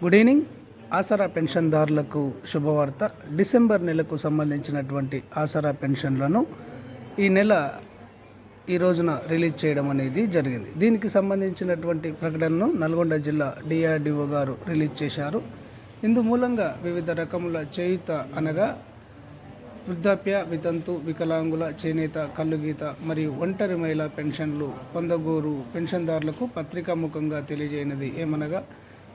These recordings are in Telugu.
గుడ్ ఈవినింగ్ ఆసరా పెన్షన్దారులకు శుభవార్త. డిసెంబర్ నెలకు సంబంధించినటువంటి ఆసరా పెన్షన్లను ఈ నెల ఈ రోజున రిలీజ్ చేయడం అనేది జరిగింది. దీనికి సంబంధించినటువంటి ప్రకటనను నల్గొండ జిల్లా డిఆర్డిఓ గారు రిలీజ్ చేశారు. ఇందు మూలంగా వివిధ రకముల చేయుత అనగా వృద్ధాప్య వితంతు వికలాంగుల చేనేత కల్లుగీత మరియు ఒంటరి మహిళా పెన్షన్లు పొందగోరు పెన్షన్దారులకు పత్రికాముఖంగా తెలియజేయనిది ఏమనగా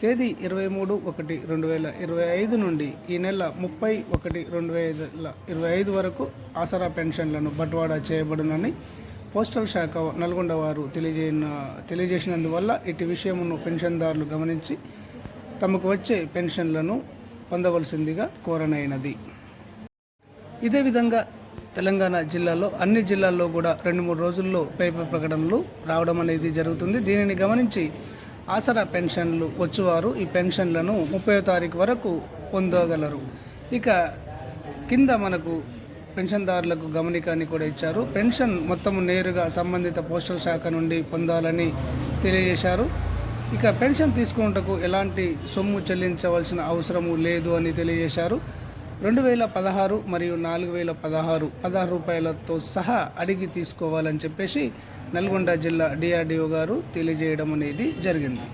తేదీ ఇరవై మూడు ఒకటి రెండు వేల ఇరవై ఐదు నుండి ఈ నెల ముప్పై ఒకటి రెండు వేల ఇరవై ఐదు వరకు ఆసరా పెన్షన్లను బట్వాడా చేయబడునని పోస్టల్ శాఖ నల్గొండ వారు తెలియజేయన తెలియజేసినందువల్ల ఇటు విషయమును పెన్షన్దారులు గమనించి తమకు వచ్చే పెన్షన్లను పొందవలసిందిగా కోరనైనది. ఇదే విధంగా తెలంగాణ జిల్లాలో అన్ని జిల్లాల్లో కూడా రెండు మూడు రోజుల్లో పేపర్ ప్రకటనలు రావడం అనేది జరుగుతుంది. దీనిని గమనించి ఆసరా పెన్షన్లు వచ్చేవారు. ఈ పెన్షన్లను ముప్పై తారీఖు వరకు పొందగలరు. ఇక కింద మనకు పెన్షన్దారులకు గమనికాన్ని కూడా ఇచ్చారు. పెన్షన్ మొత్తం నేరుగా సంబంధిత పోస్టల్ శాఖ నుండి పొందాలని తెలియజేశారు. ఇక పెన్షన్ తీసుకున్నటకు ఎలాంటి సొమ్ము చెల్లించవలసిన అవసరము లేదు అని తెలియజేశారు. రెండు వేల పదహారు మరియు నాలుగు వేల పదహారు పదహారు రూపాయలతో సహా అడిగి తీసుకోవాలని చెప్పేసి నల్గొండ జిల్లా డిఆర్డిఓ గారు తెలియజేయడం అనేది జరిగింది.